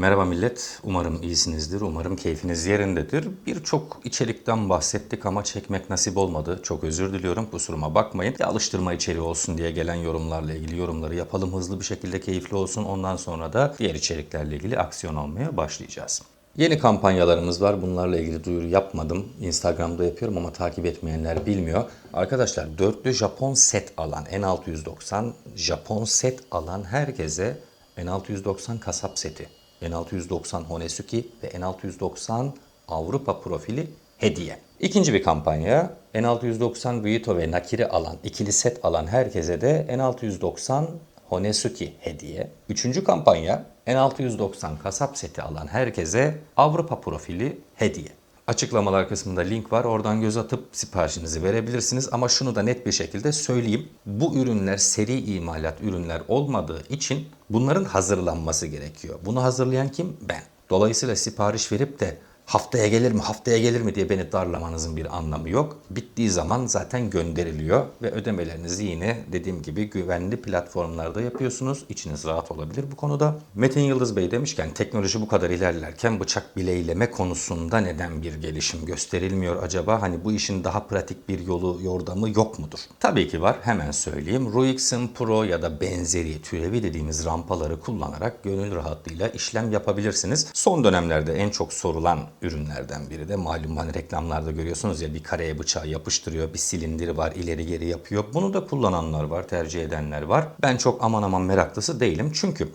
Merhaba millet. Umarım iyisinizdir. Umarım keyfiniz yerindedir. Birçok içerikten bahsettik ama çekmek nasip olmadı. Çok özür diliyorum. Kusuruma bakmayın. Bir alıştırma içeriği olsun diye gelen yorumlarla ilgili yorumları yapalım. Hızlı bir şekilde keyifli olsun. Ondan sonra da diğer içeriklerle ilgili aksiyon almaya başlayacağız. Yeni kampanyalarımız var. Bunlarla ilgili duyuru yapmadım. Instagram'da yapıyorum ama takip etmeyenler bilmiyor. Arkadaşlar dörtlü Japon set alan N690 Japon set alan herkese N690 kasap seti, N690 Honesuki ve N690 Avrupa profili hediye. İkinci bir kampanya N690 Vito ve Nakiri alan, ikili set alan herkese de N690 Honesuki hediye. Üçüncü kampanya N690 kasap seti alan herkese Avrupa profili hediye. Açıklamalar kısmında link var. Oradan göz atıp siparişinizi verebilirsiniz. Ama şunu da net bir şekilde söyleyeyim. Bu ürünler seri imalat ürünler olmadığı için bunların hazırlanması gerekiyor. Bunu hazırlayan kim? Ben. Dolayısıyla sipariş verip de haftaya gelir mi, haftaya gelir mi diye beni darlamanızın bir anlamı yok. Bittiği zaman zaten gönderiliyor ve ödemelerinizi yine dediğim gibi güvenli platformlarda yapıyorsunuz. İçiniz rahat olabilir bu konuda. Metin Yıldız Bey demişken teknoloji bu kadar ilerlerken bıçak bileyleme konusunda neden bir gelişim gösterilmiyor acaba? Hani bu işin daha pratik bir yolu, yordamı yok mudur? Tabii ki var. Hemen söyleyeyim. Ruix'in Pro ya da benzeri türevi dediğimiz rampaları kullanarak gönül rahatlığıyla işlem yapabilirsiniz. Son dönemlerde en çok sorulan ürünlerden biri de malum hani reklamlarda görüyorsunuz ya bir kareye bıçağı yapıştırıyor, bir silindiri var ileri geri yapıyor. Bunu da kullananlar var, tercih edenler var. Ben çok aman aman meraklısı değilim çünkü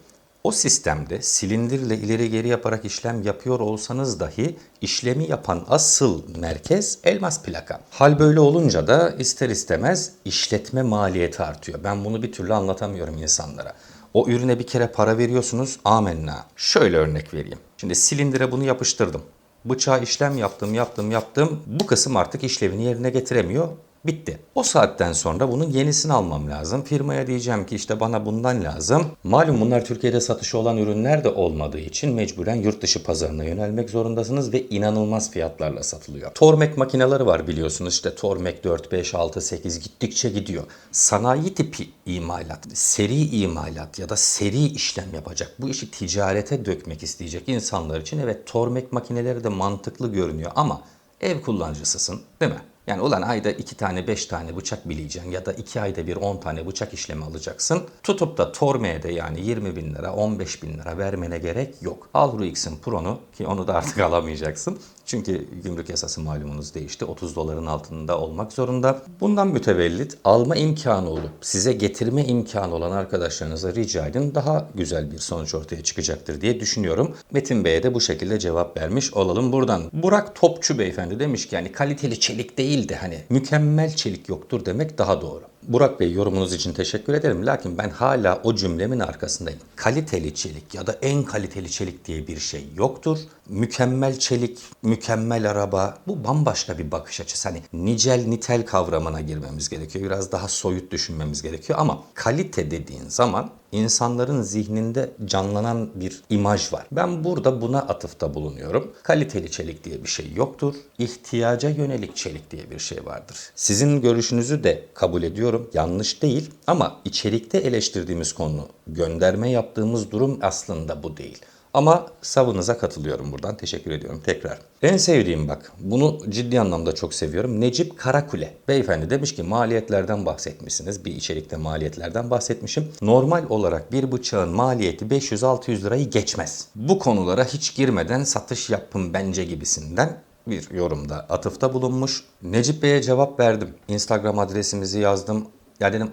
o sistemde silindirle ileri geri yaparak işlem yapıyor olsanız dahi işlemi yapan asıl merkez elmas plaka. Hal böyle olunca da ister istemez işletme maliyeti artıyor. Ben bunu bir türlü anlatamıyorum insanlara. O ürüne bir kere para veriyorsunuz amenna. Şöyle örnek vereyim. Şimdi silindire bunu yapıştırdım. Bıçağa işlem yaptım, yaptım, yaptım. Bu kısım artık işlevini yerine getiremiyor. Bitti. O saatten sonra bunun yenisini almam lazım. Firmaya diyeceğim ki işte bana bundan lazım. Malum bunlar Türkiye'de satışı olan ürünler de olmadığı için mecburen yurt dışı pazarına yönelmek zorundasınız ve inanılmaz fiyatlarla satılıyor. Tormek makineleri var biliyorsunuz. İşte Tormek 4, 5, 6, 8 gittikçe gidiyor. Sanayi tipi imalat, seri imalat ya da seri işlem yapacak. Bu işi ticarete dökmek isteyecek insanlar için evet Tormek makineleri de mantıklı görünüyor ama ev kullanıcısısın değil mi? Yani ulan ayda iki tane beş tane bıçak bileyeceksin ya da iki ayda bir 10 tane bıçak işlemi alacaksın. Tutup da Torme'ye de yani 20 bin lira 15 bin lira vermene gerek yok. Al Ruix'in Pro'nu ki onu da artık alamayacaksın. Çünkü gümrük yasası malumunuz değişti. 30 doların altında olmak zorunda. Bundan mütevellit alma imkanı olup size getirme imkanı olan arkadaşlarınıza rica edin. Daha güzel bir sonuç ortaya çıkacaktır diye düşünüyorum. Metin Bey'e de bu şekilde cevap vermiş olalım buradan. Burak Topçu beyefendi demiş ki yani kaliteli çelik değil de hani mükemmel çelik yoktur demek daha doğru. Burak Bey yorumunuz için teşekkür ederim. Lakin ben hala o cümlemin arkasındayım. Kaliteli çelik ya da en kaliteli çelik diye bir şey yoktur. Mükemmel çelik, mükemmel araba bu bambaşka bir bakış açısı. Hani nicel nitel kavramına girmemiz gerekiyor. Biraz daha soyut düşünmemiz gerekiyor ama kalite dediğin zaman insanların zihninde canlanan bir imaj var. Ben burada buna atıfta bulunuyorum. Kaliteli çelik diye bir şey yoktur. İhtiyaca yönelik çelik diye bir şey vardır. Sizin görüşünüzü de kabul ediyorum. Yanlış değil ama içerikte eleştirdiğimiz konu, gönderme yaptığımız durum aslında bu değil. Ama savınıza katılıyorum buradan. Teşekkür ediyorum tekrar. En sevdiğim bak, bunu ciddi anlamda çok seviyorum. Necip Karakule. Beyefendi demiş ki maliyetlerden bahsetmişsiniz. Bir içerikte maliyetlerden bahsetmişim. Normal olarak bir bıçağın maliyeti 500-600 lirayı geçmez. Bu konulara hiç girmeden satış yapın bence gibisinden bir yorumda atıfta bulunmuş. Necip Bey'e cevap verdim. Instagram adresimizi yazdım. Ya dedim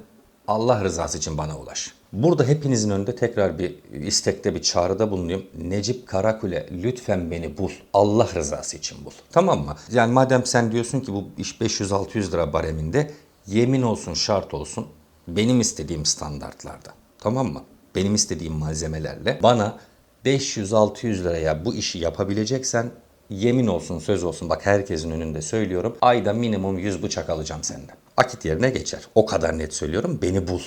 Allah rızası için bana ulaş. Burada hepinizin önünde tekrar bir istekte bir çağrıda bulunayım. Necip Karakule lütfen beni bul. Allah rızası için bul. Tamam mı? Yani madem sen diyorsun ki bu iş 500-600 lira bareminde yemin olsun şart olsun benim istediğim standartlarda. Tamam mı? Benim istediğim malzemelerle bana 500-600 liraya bu işi yapabileceksen yemin olsun söz olsun bak herkesin önünde söylüyorum. Ayda minimum 100 bıçak alacağım senden. Akit yerine geçer. O kadar net söylüyorum. Beni bul.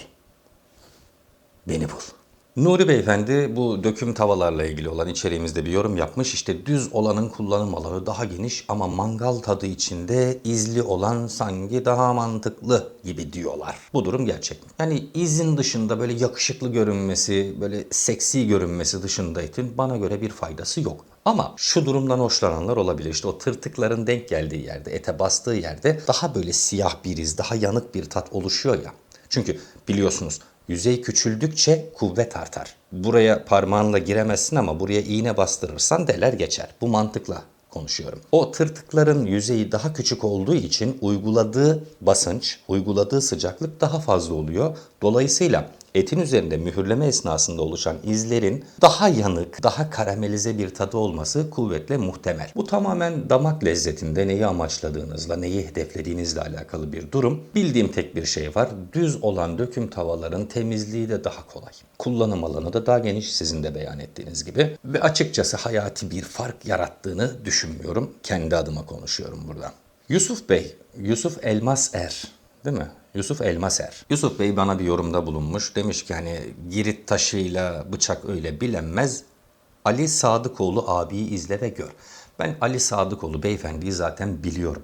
Beni bul. Nuri Beyefendi bu döküm tavalarla ilgili olan içeriğimizde bir yorum yapmış. İşte düz olanın kullanım alanı daha geniş ama mangal tadı içinde izli olan sanki daha mantıklı gibi diyorlar. Bu durum gerçek mi? Yani izin dışında böyle yakışıklı görünmesi, böyle seksi görünmesi dışında etin bana göre bir faydası yok. Ama şu durumdan hoşlananlar olabilir. İşte o tırtıkların denk geldiği yerde, ete bastığı yerde daha böyle siyah bir iz, daha yanık bir tat oluşuyor ya. Çünkü biliyorsunuz yüzey küçüldükçe kuvvet artar. Buraya parmağınla giremezsin ama buraya iğne bastırırsan deler geçer. Bu mantıkla konuşuyorum. O tırtıkların yüzeyi daha küçük olduğu için uyguladığı basınç, uyguladığı sıcaklık daha fazla oluyor. Dolayısıyla etin üzerinde mühürleme esnasında oluşan izlerin daha yanık, daha karamelize bir tadı olması kuvvetle muhtemel. Bu tamamen damak lezzetinde neyi amaçladığınızla, neyi hedeflediğinizle alakalı bir durum. Bildiğim tek bir şey var. Düz olan döküm tavaların temizliği de daha kolay. Kullanım alanı da daha geniş sizin de beyan ettiğiniz gibi. Ve açıkçası hayati bir fark yarattığını düşünmüyorum. Kendi adıma konuşuyorum burada. Yusuf Bey, Yusuf Elmas Er değil mi? Yusuf Elmaser. Yusuf Bey bana bir yorumda bulunmuş. Demiş ki hani girit taşıyla bıçak öyle bilenmez. Ali Sadıkoğlu abiyi izle ve gör. Ben Ali Sadıkoğlu beyefendiyi zaten biliyorum.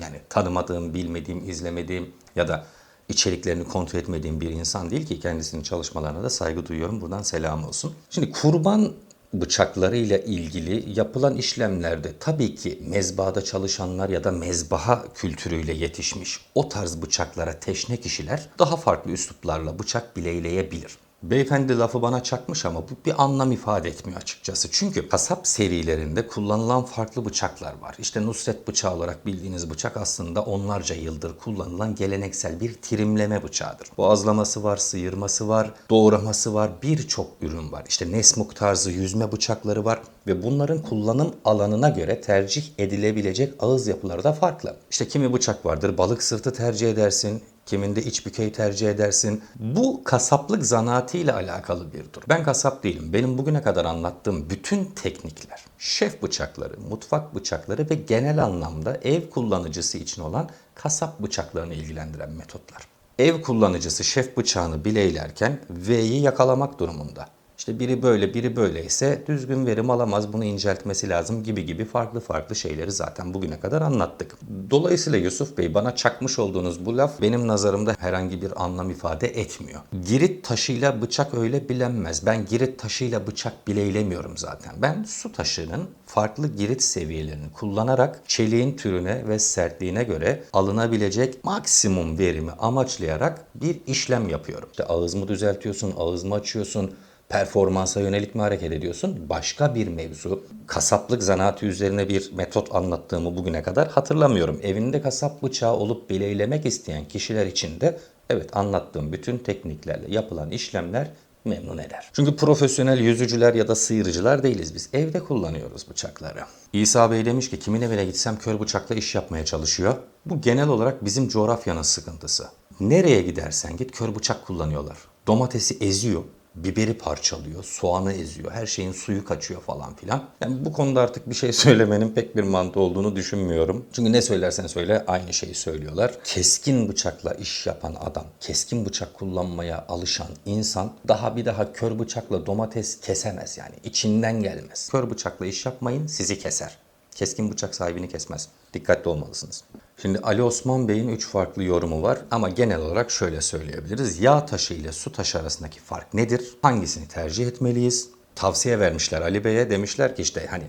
Yani tanımadığım, bilmediğim, izlemediğim ya da içeriklerini kontrol etmediğim bir insan değil ki kendisinin çalışmalarına da saygı duyuyorum. Buradan selam olsun. Şimdi kurban bıçaklarıyla ilgili yapılan işlemlerde tabii ki mezbahada çalışanlar ya da mezbaha kültürüyle yetişmiş o tarz bıçaklara teşne kişiler daha farklı üsluplarla bıçak bileyleyebilir. Beyefendi lafı bana çakmış ama bu bir anlam ifade etmiyor açıkçası. Çünkü kasap serilerinde kullanılan farklı bıçaklar var. İşte Nusret bıçağı olarak bildiğiniz bıçak aslında onlarca yıldır kullanılan geleneksel bir trimleme bıçağıdır. Boğazlaması var, sıyırması var, doğraması var, birçok ürün var. İşte Nesmuk tarzı yüzme bıçakları var ve bunların kullanım alanına göre tercih edilebilecek ağız yapıları da farklı. İşte kimi bıçak vardır, balık sırtı tercih edersin, kiminde iç bükey tercih edersin. Bu kasaplık zanaatıyla alakalı bir durum. Ben kasap değilim. Benim bugüne kadar anlattığım bütün teknikler, şef bıçakları, mutfak bıçakları ve genel anlamda ev kullanıcısı için olan kasap bıçaklarını ilgilendiren metotlar. Ev kullanıcısı şef bıçağını bileylerken V'yi yakalamak durumunda. İşte biri böyle biri böyle ise düzgün verim alamaz bunu inceltmesi lazım gibi gibi farklı farklı şeyleri zaten bugüne kadar anlattık. Dolayısıyla Yusuf Bey bana çakmış olduğunuz bu laf benim nazarımda herhangi bir anlam ifade etmiyor. Girit taşıyla bıçak öyle bilenmez. Ben girit taşıyla bıçak bileylemiyorum zaten. Ben su taşının farklı girit seviyelerini kullanarak çeliğin türüne ve sertliğine göre alınabilecek maksimum verimi amaçlayarak bir işlem yapıyorum. İşte ağız düzeltiyorsun, ağız mı açıyorsun, performansa yönelik mi hareket ediyorsun? Başka bir mevzu. Kasaplık zanaatı üzerine bir metot anlattığımı bugüne kadar hatırlamıyorum. Evinde kasap bıçağı olup bileylemek isteyen kişiler için de evet anlattığım bütün tekniklerle yapılan işlemler memnun eder. Çünkü profesyonel yüzücüler ya da sıyırıcılar değiliz biz. Evde kullanıyoruz bıçakları. İsa Bey demiş ki kimin evine gitsem kör bıçakla iş yapmaya çalışıyor. Bu genel olarak bizim coğrafyanın sıkıntısı. Nereye gidersen git kör bıçak kullanıyorlar. Domatesi eziyor biberi parçalıyor, soğanı eziyor, her şeyin suyu kaçıyor falan filan. Yani bu konuda artık bir şey söylemenin pek bir mantığı olduğunu düşünmüyorum. Çünkü ne söylersen söyle aynı şeyi söylüyorlar. Keskin bıçakla iş yapan adam, keskin bıçak kullanmaya alışan insan daha bir daha kör bıçakla domates kesemez yani. içinden gelmez. Kör bıçakla iş yapmayın sizi keser. Keskin bıçak sahibini kesmez. Dikkatli olmalısınız. Şimdi Ali Osman Bey'in 3 farklı yorumu var ama genel olarak şöyle söyleyebiliriz. Yağ taşı ile su taşı arasındaki fark nedir? Hangisini tercih etmeliyiz? Tavsiye vermişler Ali Bey'e demişler ki işte hani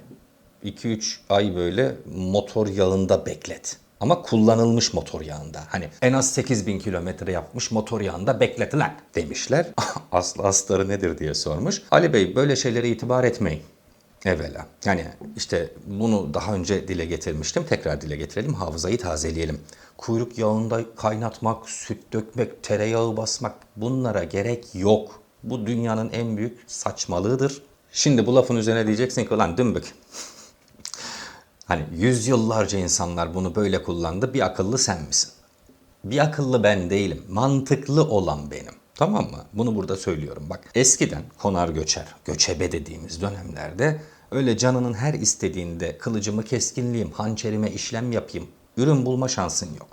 2-3 ay böyle motor yağında beklet. Ama kullanılmış motor yağında. Hani en az 8000 kilometre yapmış motor yağında bekletilen demişler. Aslı astarı nedir diye sormuş. Ali Bey böyle şeylere itibar etmeyin. Evvela. Yani işte bunu daha önce dile getirmiştim. Tekrar dile getirelim. Hafızayı tazeleyelim. Kuyruk yağında kaynatmak, süt dökmek, tereyağı basmak bunlara gerek yok. Bu dünyanın en büyük saçmalığıdır. Şimdi bu lafın üzerine diyeceksin ki lan dümbük. hani yüzyıllarca insanlar bunu böyle kullandı. Bir akıllı sen misin? Bir akıllı ben değilim. Mantıklı olan benim. Tamam mı? Bunu burada söylüyorum. Bak eskiden konar göçer, göçebe dediğimiz dönemlerde öyle canının her istediğinde kılıcımı keskinleyeyim, hançerime işlem yapayım, ürün bulma şansın yok.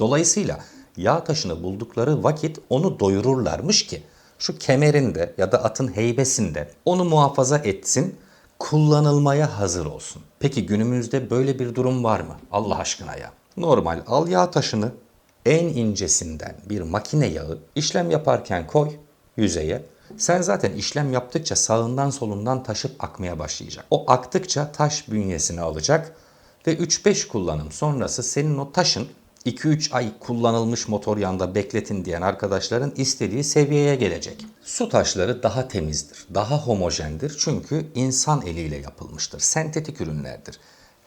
Dolayısıyla yağ taşını buldukları vakit onu doyururlarmış ki şu kemerinde ya da atın heybesinde onu muhafaza etsin, kullanılmaya hazır olsun. Peki günümüzde böyle bir durum var mı? Allah aşkına ya. Normal al yağ taşını en incesinden bir makine yağı işlem yaparken koy yüzeye. Sen zaten işlem yaptıkça sağından solundan taşıp akmaya başlayacak. O aktıkça taş bünyesini alacak ve 3-5 kullanım sonrası senin o taşın 2-3 ay kullanılmış motor yağında bekletin diyen arkadaşların istediği seviyeye gelecek. Su taşları daha temizdir, daha homojendir çünkü insan eliyle yapılmıştır. Sentetik ürünlerdir.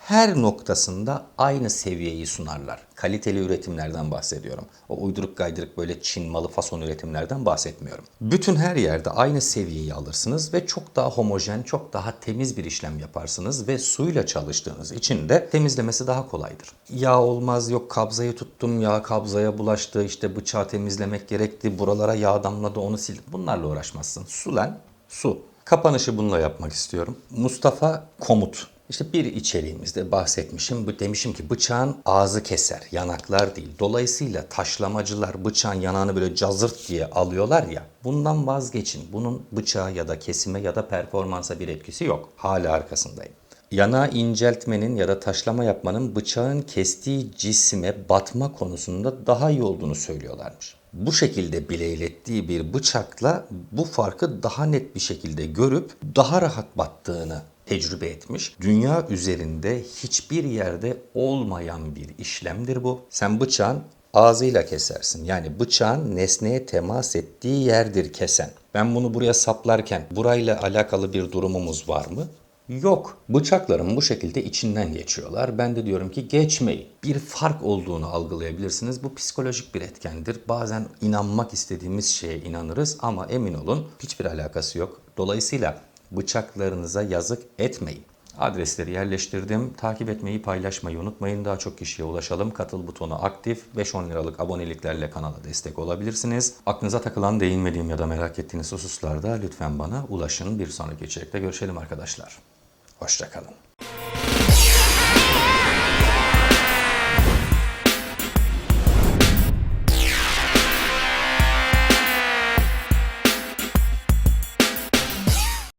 Her noktasında aynı seviyeyi sunarlar. Kaliteli üretimlerden bahsediyorum. O uyduruk gaydırık böyle Çin malı fason üretimlerden bahsetmiyorum. Bütün her yerde aynı seviyeyi alırsınız ve çok daha homojen, çok daha temiz bir işlem yaparsınız ve suyla çalıştığınız için de temizlemesi daha kolaydır. Yağ olmaz, yok kabzayı tuttum, yağ kabzaya bulaştı, işte bıçağı temizlemek gerekti, buralara yağ damladı onu sildim. Bunlarla uğraşmazsın. Su lan, su. Kapanışı bununla yapmak istiyorum. Mustafa Komut. İşte bir içeriğimizde bahsetmişim. Bu demişim ki bıçağın ağzı keser, yanaklar değil. Dolayısıyla taşlamacılar bıçağın yanağını böyle cazırt diye alıyorlar ya. Bundan vazgeçin. Bunun bıçağa ya da kesime ya da performansa bir etkisi yok. Hala arkasındayım. Yanağı inceltmenin ya da taşlama yapmanın bıçağın kestiği cisime batma konusunda daha iyi olduğunu söylüyorlarmış. Bu şekilde bileylettiği bir bıçakla bu farkı daha net bir şekilde görüp daha rahat battığını tecrübe etmiş. Dünya üzerinde hiçbir yerde olmayan bir işlemdir bu. Sen bıçağın ağzıyla kesersin. Yani bıçağın nesneye temas ettiği yerdir kesen. Ben bunu buraya saplarken burayla alakalı bir durumumuz var mı? Yok. Bıçakların bu şekilde içinden geçiyorlar. Ben de diyorum ki geçmeyin. Bir fark olduğunu algılayabilirsiniz. Bu psikolojik bir etkendir. Bazen inanmak istediğimiz şeye inanırız ama emin olun hiçbir alakası yok. Dolayısıyla bıçaklarınıza yazık etmeyin. Adresleri yerleştirdim. Takip etmeyi, paylaşmayı unutmayın. Daha çok kişiye ulaşalım. Katıl butonu aktif. 5-10 liralık aboneliklerle kanala destek olabilirsiniz. Aklınıza takılan, değinmediğim ya da merak ettiğiniz hususlarda lütfen bana ulaşın. Bir sonraki içerikte görüşelim arkadaşlar. Hoşçakalın.